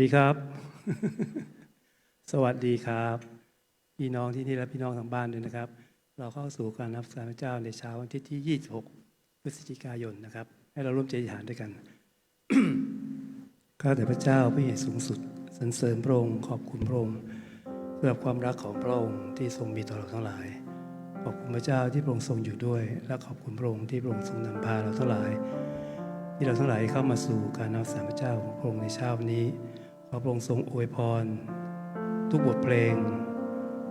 ดีครับ สวัสดีครับ พี่น้องที่นี่และพี่น้องทางบ้านด้วยนะครับ เราเข้าสู่การนับสารพระเจ้าในเช้าวันที่ที่ 26 พฤศจิกายนนะครับ ให้เราร่วมใจอธิษฐานด้วยกันข้าแต่พระเจ้าพระเยซูสูงสุดสรรเสริญพระองค์ขอบคุณพระองค์สำหรับความรักของพระองค์ที่ทรงมีต่อเราทั้งหลาย ขอบคุณพระเจ้าที่พระองค์ทรงอยู่ด้วย และขอบคุณพระองค์ที่พระองค์ทรงนำพาเราทั้งหลาย ที่เราทั้งหลายเข้ามาสู่การนับสารพระเจ้าของพระองค์ในเช้าวัน ขอพระองค์ทรงอวยพร ทุกบทเพลง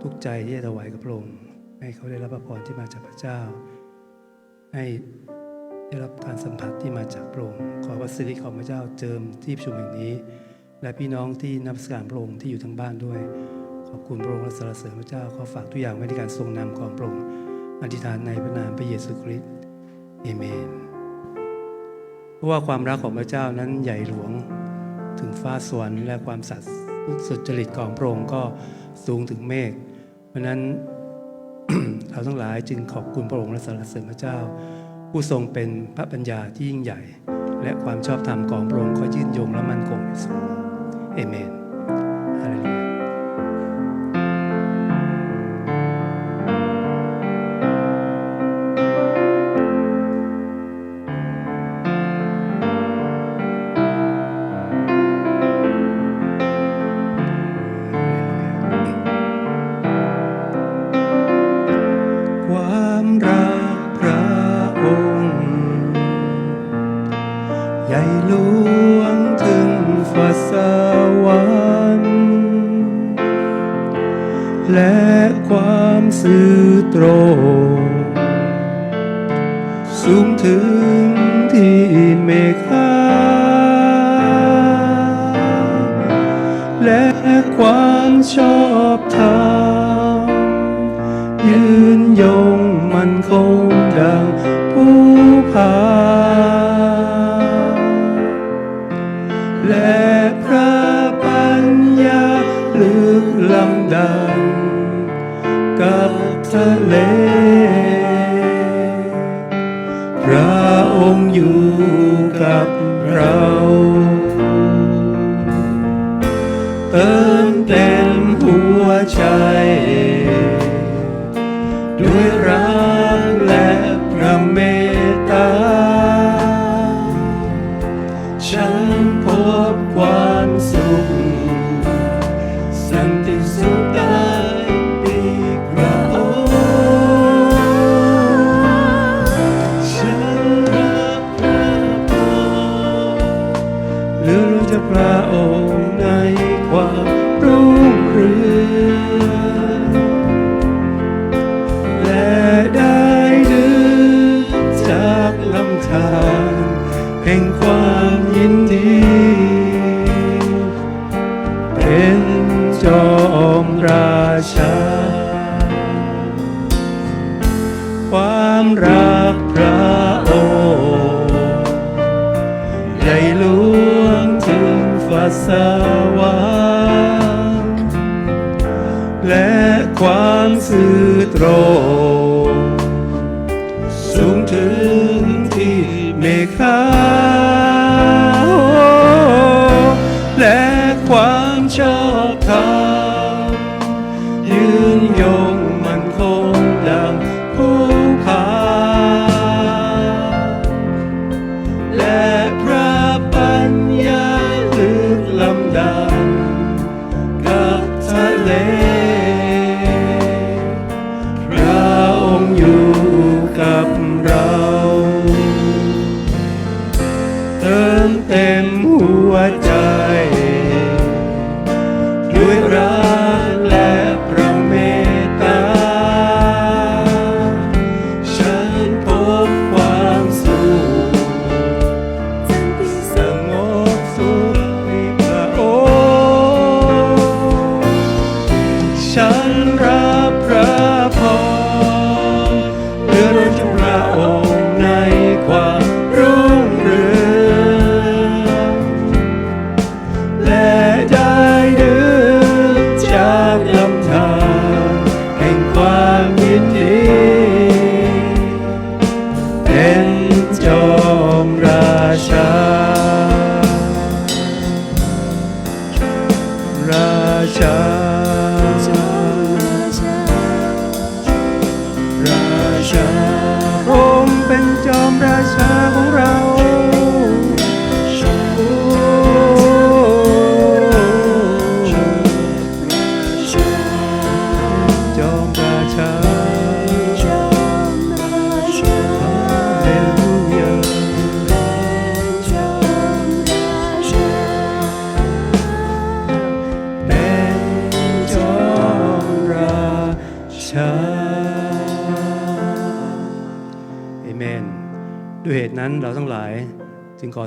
ทุกใจที่จะถวายกับพระองค์ให้เขาได้รับพระพรที่มาจากพระเจ้า ให้ได้รับการสัมผัสที่มาจากพระองค์ขอพระสิริของพระเจ้าเจิมที่ประชุมแห่งนี้ และพี่น้องที่นับสการพระองค์ที่อยู่ทางบ้านด้วย ขอบคุณพระองค์และสรรเสริญพระเจ้าขอฝากทุกอย่างไว้ในการทรงนำของพระองค์อธิษฐานในพระนามพระเยซูคริสต์เอเมนเพราะว่าความรักของพระเจ้านั้นใหญ่หลวง ถึงฟ้าสวรรค์และความสัตย์สุจริตของพระองค์ก็สูงถึงเมฆ เพราะนั้นเราทั้งหลายจึงขอบคุณพระองค์และสรรเสริญพระเจ้า ผู้ทรงเป็นพระปัญญาที่ยิ่งใหญ่ และความชอบธรรมของพระองค์ก็ยืนยงและมั่นคงในสูงเอเมน ระองค์อยู่กับเรา เติมเต็มหัวใจ เป็นจอมราชา ความรักพระองค์ใหญ่หลวงถึงฟ้าสวรรค์และความสื่อตรง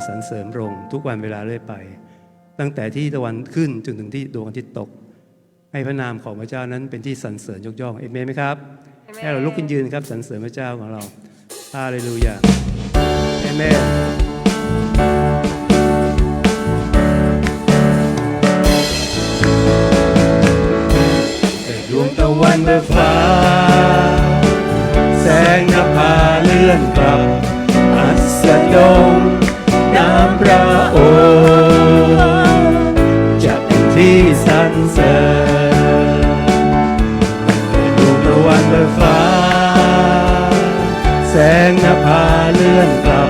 สรรเสริมรงทุกวันเวลาเรื่อยไป ตั้งแต่ที่ตะวันขึ้นจนถึงที่ดวงอาทิตย์ตก ให้พระนามของพระเจ้านั้นเป็นที่สรรเสริญยกย่องเอเมนไหมครับให้เราลุกขึ้นยืนครับสรรเสริญพระเจ้าของเราฮาเลลูยาเอเมนวงตะวันบิฟ้า แสงนภาเลื่อนกลับ อัสดง จะเป็นที่สรรเสริญดวงตะวันเบิฟ้า แสงนภาเลื่อนกลับ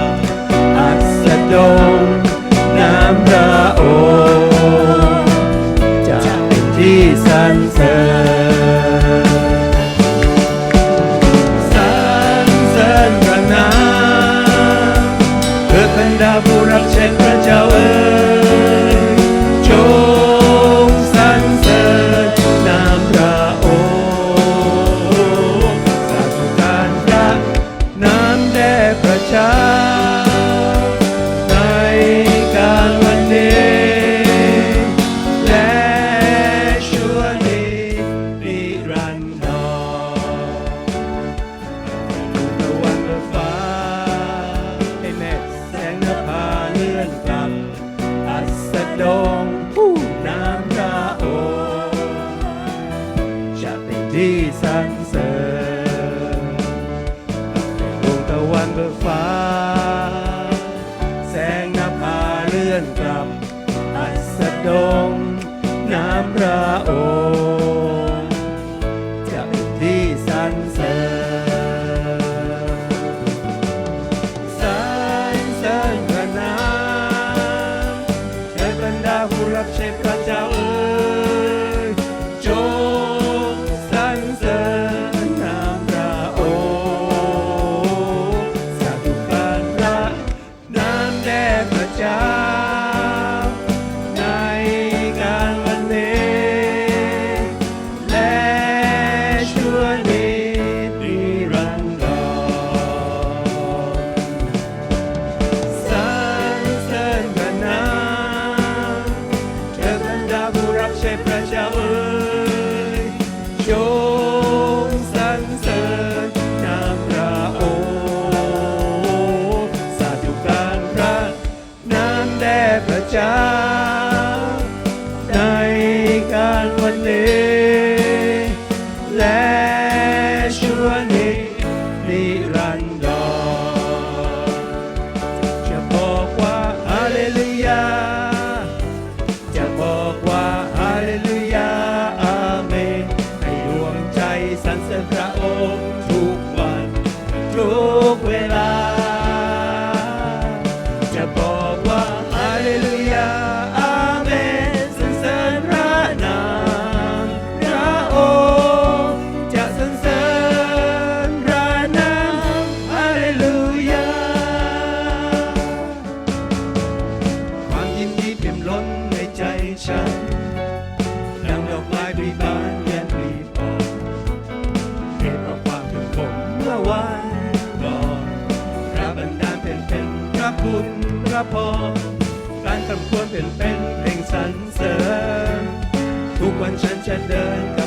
อัสดงน้ำพระโอจะเป็นที่สรรเสริญ ใช่พระเจ้า จะเดิน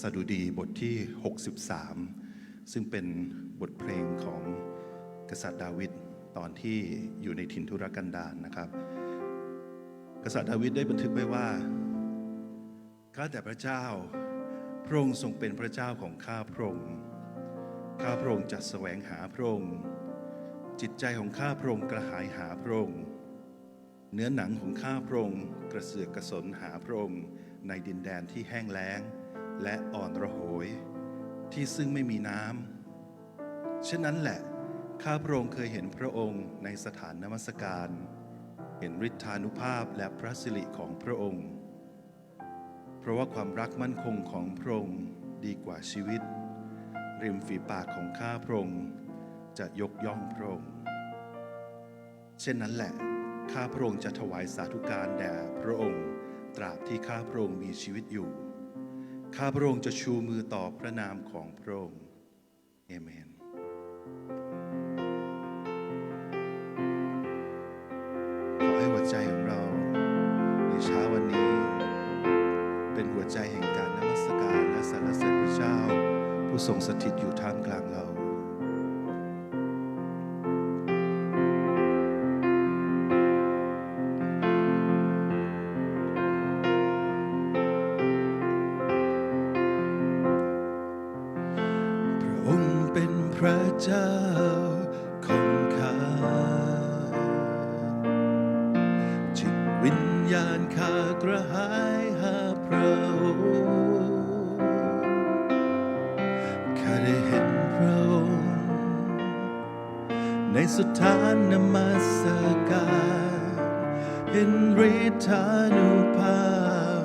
สดุดีบทที่ 63 ซึ่งเป็นบทเพลงของกษัตริย์ดาวิดตอนที่อยู่ในถิ่นทุรกันดารนะครับ กษัตริย์ดาวิดได้บันทึกไว้ว่าข้าแต่พระเจ้า พระองค์ทรงเป็นพระเจ้าของข้าพระองค์ข้าพระองค์จะแสวงหาพระองค์จิตใจของข้าพระองค์กระหายหาพระองค์เนื้อหนังของข้าพระองค์กระเสือกกระสนหาพระองค์ในดินแดนที่แห้งแล้ง และอ่อนระโหย ที่ซึ่งไม่มีน้ำเช่นนั้นแหละ ข้าพระองค์เคยเห็นพระองค์ในสถานนมัสการ เห็นฤทธานุภาพและพระสิริของพระองค์ เพราะว่าความรักมั่นคงของพระองค์ดีกว่าชีวิต ริมฝีปากของข้าพระองค์จะยกย่องพระองค์ เช่นนั้นแหละ ข้าพระองค์จะถวายสาธุการแด่พระองค์ ตราบที่ข้าพระองค์มีชีวิตอยู่ ข้าพระองค์จะชูมือต่อพระนามของพระองค์เอเมนขอให้หัวใจของเราในเช้าวันนี้ เป็นหัวใจแห่งการนมัสการและสรรเสริญพระเจ้า ผู้ทรงสถิตอยู่ท่ามกลางเรา ในสถานนมัสการเห็นฤทธานุภาพ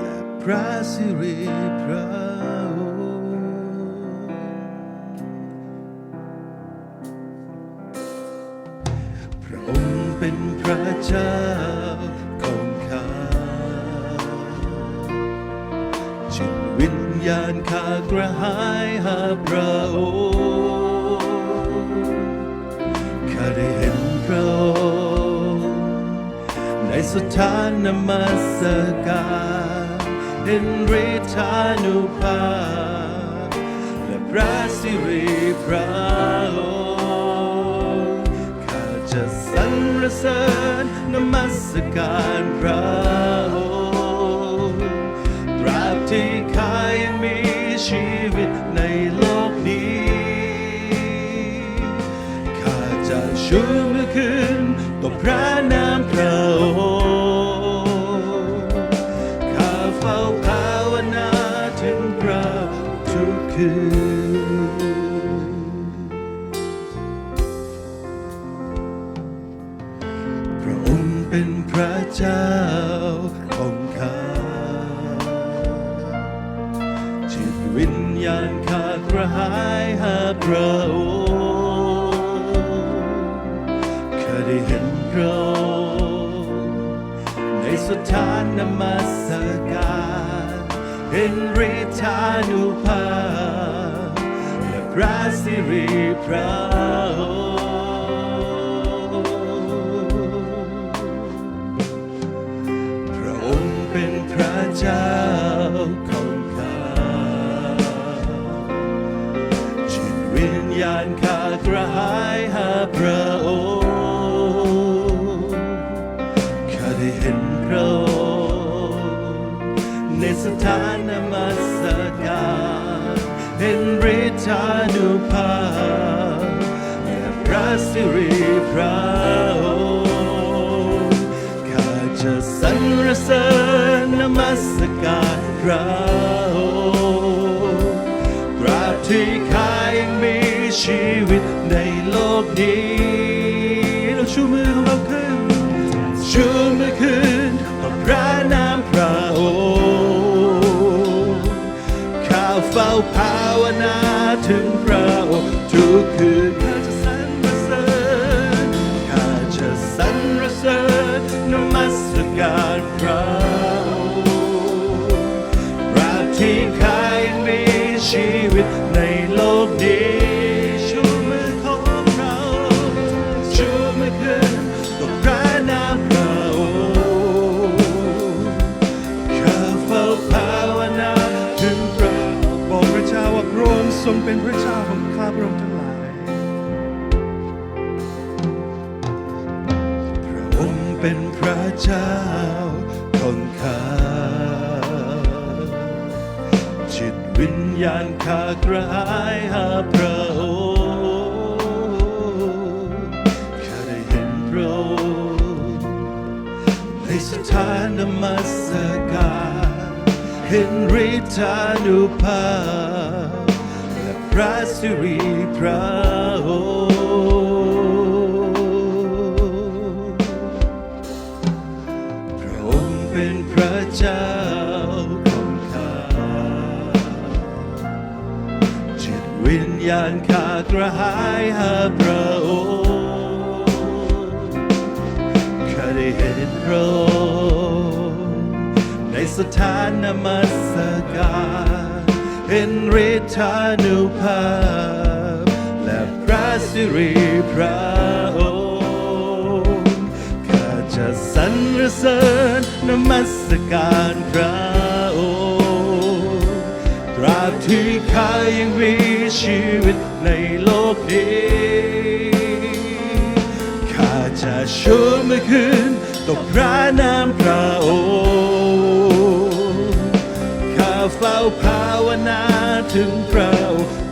และพระสิริพระ ในสถานนมัสการเห็นฤทธานุภาพและพระสิริพระองค์ข้าจะสรรเสริญนมัสการพระองค์ตราบที่ข้ายังมีชีวิตานุภาพและพระสิริพระ ฤทธานุภาพและพระสิริพระองค์ข้าจะสรรเสริญนมัสการพระองค์ตราบที่ข้ายังมีชีวิตในโลกนี้เราชูมือของเราขึ้นชูมือขึ้นต่อพระนามพระองค์ข้าเฝ้าภาวนา ถึงพระองค์ทุกคืนข้าจะสรรเสริญข้าจะสรรเสริญนมัสการพระ เจ้าของข้าจิตวิญญาณข้ากระหายหาพระองค์ข้าได้เห็นพระองค์ในสถานนมัสการเห็นฤทธานุภาพและพระสิริพระองค์ เจ้าของข้า จิตวิญญาณข้ากระหายหาพระองค์ข้าได้เห็นพระองค์ในสถานนมัสการเห็นฤทธานุภาพ และพระสิริพระองค์ ข้าจะสรรเสริญนมัส การพระองค์ตราบที่ข้ายังมีชีวิตในโลกนี้ข้าจะชูมือขึ้นต่อพระนามพระองค์ข้าเฝ้าภาวนาถึงพระองค์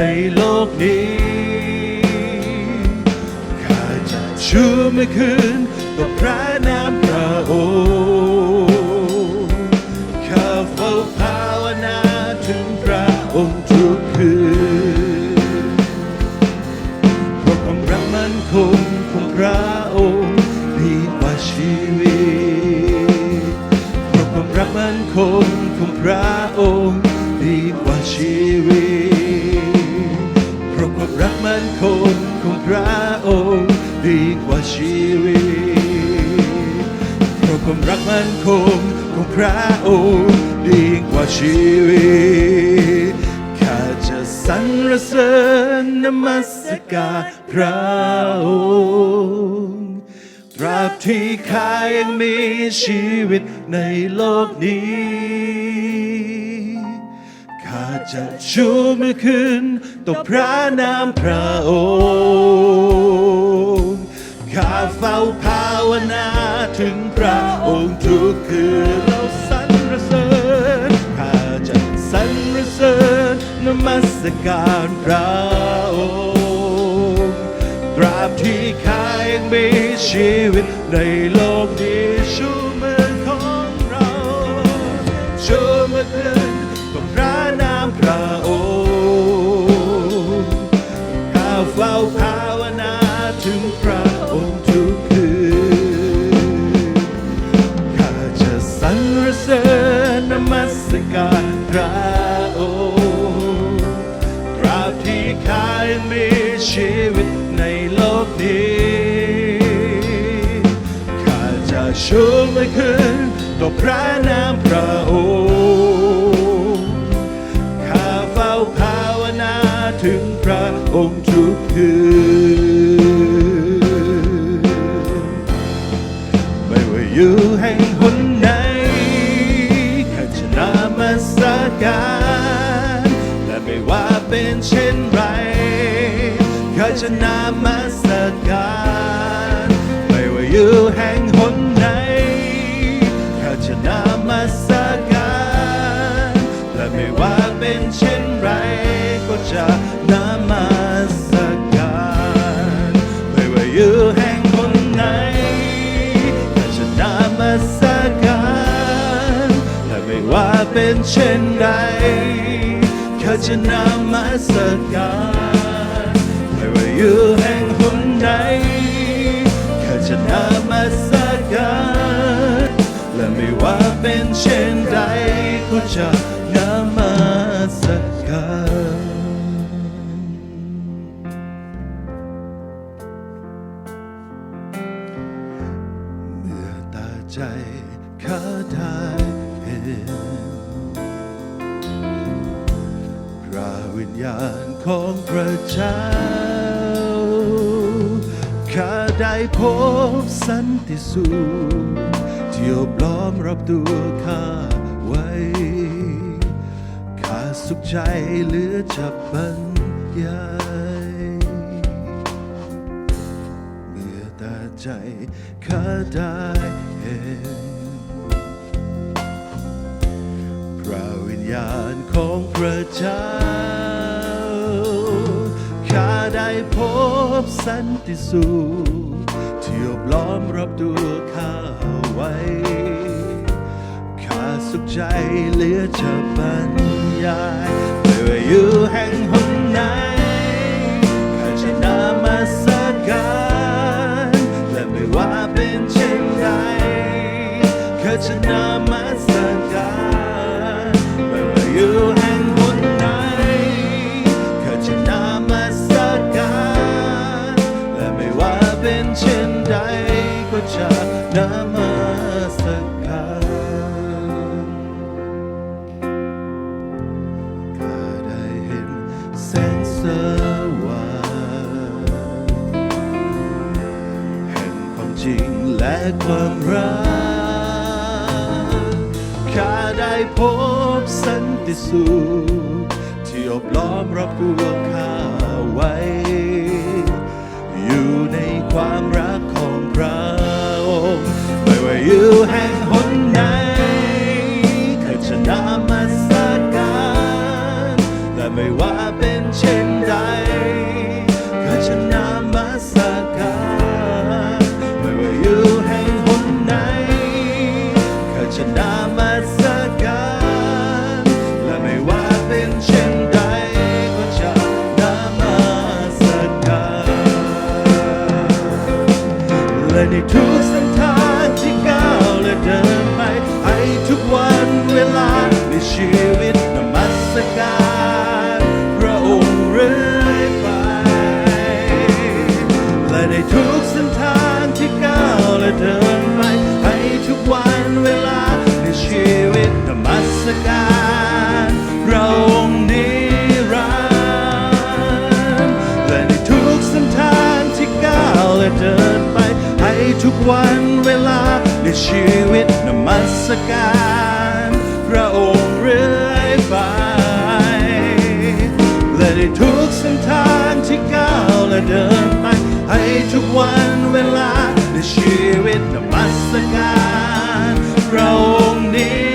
ในโลกนี้ข้าจะชูมือขึ้นต่อพระนามพระองค์ข้าเฝ้าภาวนาถึงพระองค์ทุกคืนเพราะความรักมันคงของพระองค์ดีกว่าชีวิตเพราะความรักมันคงของพระองค์ดีกว่าชีวิต ความรักมันคงของพระองค์ดีกว่าชีวิตเพราะความรักมันคงของพระองค์ดีกว่าชีวิตข้าจะสรรเสริญนมัสการพระองค์ตราบที่ข้ายังมีชีวิตในโลกนี้ จะชูมือขึ้นต่อพระนามพระองค์ข้าเฝ้าภาวนาถึงพระองค์ทุกคืนเราสรรเสริญข้าจะสรรเสริญนมัสการพระองค์ตราบที่ข้ายังมีชีวิตในโลกนี้ ละคืนต่อพระนามพระองค์ ข้าเฝ้าภาวนาถึงพระองค์ทุกคืน ไม่ว่าอยู่แห่งหนไหนข้าจะนำมาสักการและไม่ว่าเป็นเช่นไรข้าจะนำมาสักการไม่ว่าอยู่แห่งหน เป็นเช่นไรข้าจะนำมัสการไม่ว่าอยู่แห่งหนไหนข้าจะนำมัสการและไม่ว่าเป็นเช่นใดก็จะนำมัสการเมื่อตาใจข้าได้เห็น ระวิญญาณของพระเจ้า ข้าได้พบสันติสุขที่อบล้อมรอบตัวข้าไว้ ข้าสุขใจเหลือจะบรรยายเมื่อตาใจข้าได้เห็น ญาณของพระเจ้า ข้าได้พบสันติสุขที่อบล้อมรอบตัวข้าไว้ ข้าสุขใจเหลือจะบรรยายไม่ว่าอยู่แห่งหนไหนข้าจะนามาสักการและไม่ว่าเป็นเช่นไรข้าจะ พบสันติสุขที่อบล้อมรับตัวข้าไว้ อยู่ในความรักของพระองค์ไม่ว่าอยู่แห่ เดินไป ให้ทุกวันเวลาในชีวิตนมัสการ พระองค์เรื่อยไป และในทุกเส้นทางที่ก้าวและเดินไป ให้ทุกวันเวลาในชีวิตนมัสการ พระองค์นิ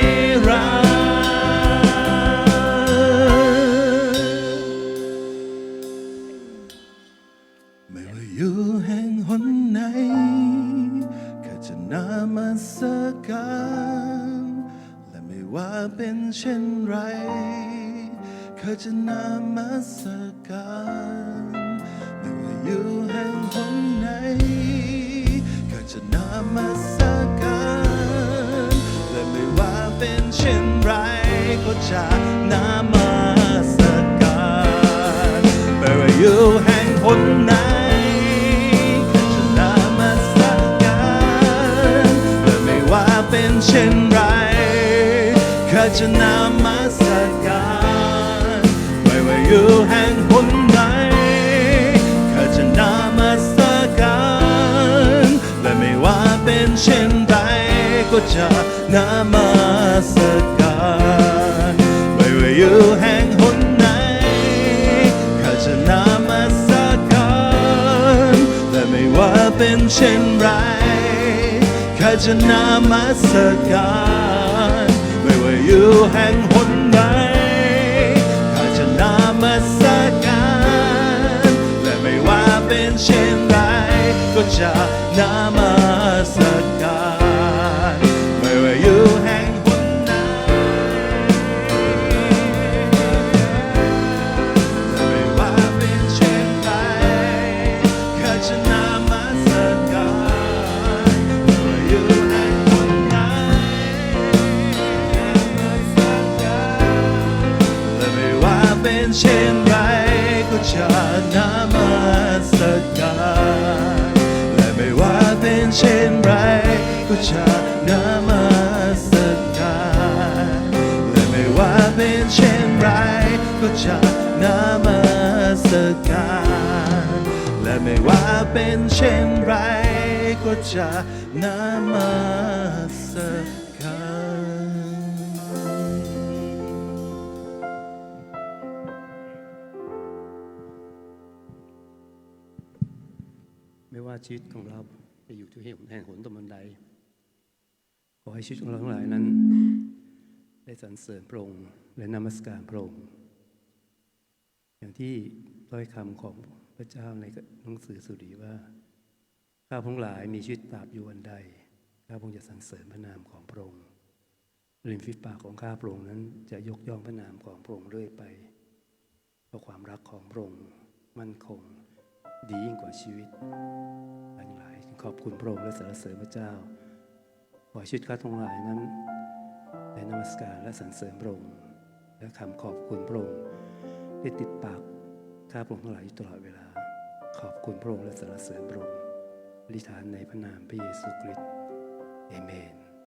มาสการไม่ว่าอยู่แห่งหนไหนข้าจะนามาสการและไม่ว่าเป็นเช่นไรก็จะนามาสการไม่ว่าอยู่แห่งหนไหนข้าจะนามาสการและไม่ว่าเป็นเช่นไรข้าจะนามา อยู่แห่งหนไหนข้าจะนามาสการและไม่ว่าเป็นเช่นใดก็จะนามาสการไม่ว่าอยู่แห่งหนไหนข้าจะนามาสการและไม่ว่าเป็นเช่นไรข้าจะนามาสการไม่ว่าอยู่แห่งหน ก็จ ก็จะนมาสการไม่ว่าชีวิตของเราจะอยู่ที่แห่งหนตรงบันไดขอให้ชีวิตของเราทั้งหลายนั้น ได้สรรเสริญพระองค์และนมัสการพระองค์อย่างที่ถ้อยคำของพระเจ้าในหนังสือสุดีว่า ข้าพงหลายมีชีวิตตราบอยู่วันใด ข้าพงจะสรรเสริญพระนามของพระองค์ริมฝีปากของข้าพระองค์นั้นจะยกย่องพระนามของพระองค์เรื่อยไปเพราะความรักของพระองค์มั่นคงดียิ่งกว่าชีวิตทั้งหลายขอบคุณพระองค์และสรรเสริญพระเจ้า ขอให้ชีวิตข้าทั้งหลายนั้นได้นมัสการและสรรเสริญพระองค์และคำขอบคุณพระองค์ได้ติดปากข้าพระองค์ทั้งหลายอยู่ตลอดเวลา ขอบคุณพระองค์และสรรเสริญพระองค์ อธิษฐานในพระนามพระเยซูคริสต์เอเมน